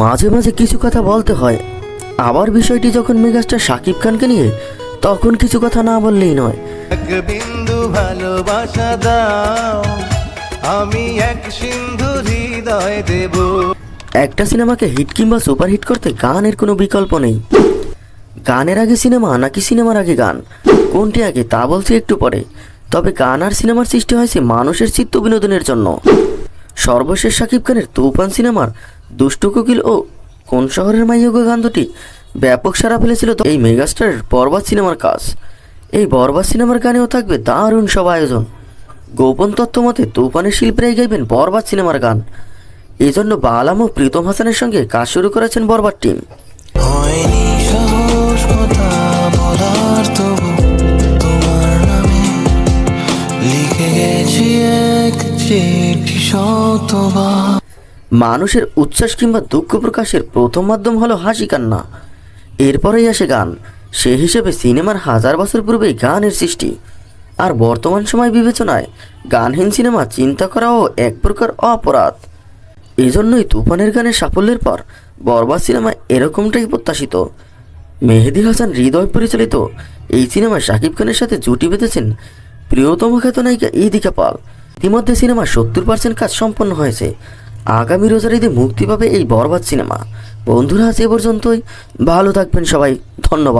মাঝে মাঝে কিছু কথা বলতে হয়। আবার বিষয়টি যখন মেগাস্টার শাকিব খানকে নিয়ে তখন কিছু কথা না বললেই নয়। এক বিন্দু ভালোবাসা দাও আমি এক সিন্ধু হৃদয় দেব। একটা সিনেমাকে হিট কিংবা সুপারহিট করতে গানের কোনো বিকল্প নেই। গানের আগে সিনেমা নাকি সিনেমার আগে গান? কোনটি আগে তা বলছি একটু পরে। তবে গান আর সিনেমার সৃষ্টি হয়েছে মানুষের চিত্ত বিনোদনের জন্য। সর্বশেষ শাকিব খানের তুফান সিনেমার দুষ্টু কোকিল ও কোন শহরের মাইয়োগা গান দুটি ব্যাপক সারা ফেলেছিল এই মেগাস্টারের বরবাদ সিনেমার কাজ। এই বরবাদ সিনেমার গানেও থাকবে দারুণ সব আয়োজন। গোপন তত্ত্ব মতে তুফানের শিল্পীরাই গাইবেন বরবাদ সিনেমার গান। এই জন্য বালাম ও প্রীতম হাসানের সঙ্গে কাজ শুরু করেছেন বরবাদ টিম। লিখে মানুষের উচ্ছ্বাস কিংবা দুঃখ প্রকাশের প্রথম মাধ্যম হলো হাসি কান্না। এরপরেই আসে গান। সে হিসেবে সিনেমার হাজার বছর পূর্বেই গানের সৃষ্টি। আর বর্তমান সময় বিবেচনায় গানহীন সিনেমা চিন্তা করাও এক প্রকার অপরাধ। এজন্যই তুফানের গানের সাফল্যের পর বরবাদ সিনেমা এরকমটাই প্রত্যাশিত। মেহেদি হাসান হৃদয় পরিচালিত এই সিনেমায় শাকিব খানের সাথে জুটি বেঁধেছেন প্রিয়তম খ্যাত নায়িকা ইদিকা পাল। ইতিমধ্যে সিনেমা সত্তর পার্সেন্ট কাজ সম্পন্ন হয়েছে। আগামী রোজার ঈদে মুক্তি পাবে এই বরবাদ সিনেমা। বন্ধুরা, আজ এ পর্যন্তই। ভালো থাকবেন সবাই। ধন্যবাদ।